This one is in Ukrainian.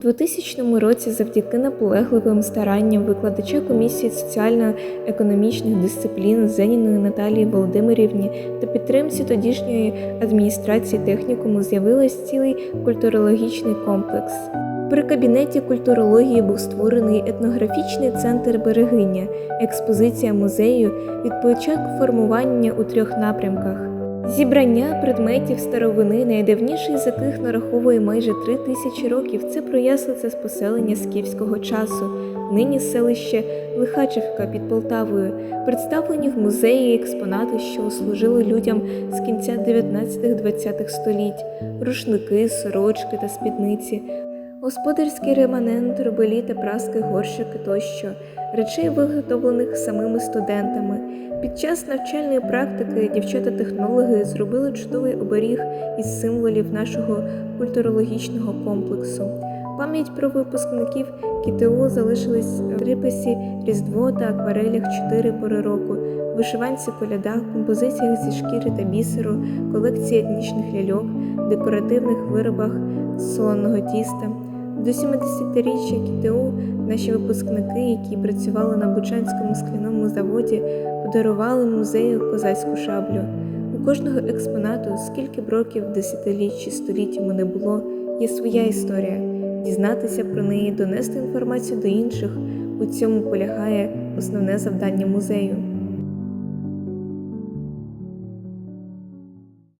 У 2000 році завдяки наполегливим старанням викладача комісії соціально-економічних дисциплін Зеніної Наталії Володимирівні та підтримці тодішньої адміністрації технікуму з'явився цілий культурологічний комплекс. При кабінеті культурології був створений етнографічний центр Берегиня, експозиція музею від початку формування у трьох напрямках. Зібрання предметів старовини, найдавніший з яких нараховує майже три тисячі років, це прояслиця з поселення скіфського часу, нині селище Лихачівка під Полтавою, представлені в музеї експонати, що служили людям з кінця 19-20 століть, рушники, сорочки та спідниці, господарський реманент, рубелі та праски, горщики тощо, речей, виготовлених самими студентами. Під час навчальної практики дівчата-технологи зробили чудовий оберіг із символів нашого культурологічного комплексу. Пам'ять про випускників КТУ залишились в риписі Різдво та акварелях чотири пори року, вишиванці колядах, композиціях зі шкіри та бісеру, колекції етнічних ляльок, декоративних виробах з солоного тіста. До 70-річчя КТУ наші випускники, які працювали на Бучанському скляному заводі, подарували музею козацьку шаблю. У кожного експонату, скільки б років, десятиліть чи століть йому не було, є своя історія. Дізнатися про неї, донести інформацію до інших у цьому полягає основне завдання музею.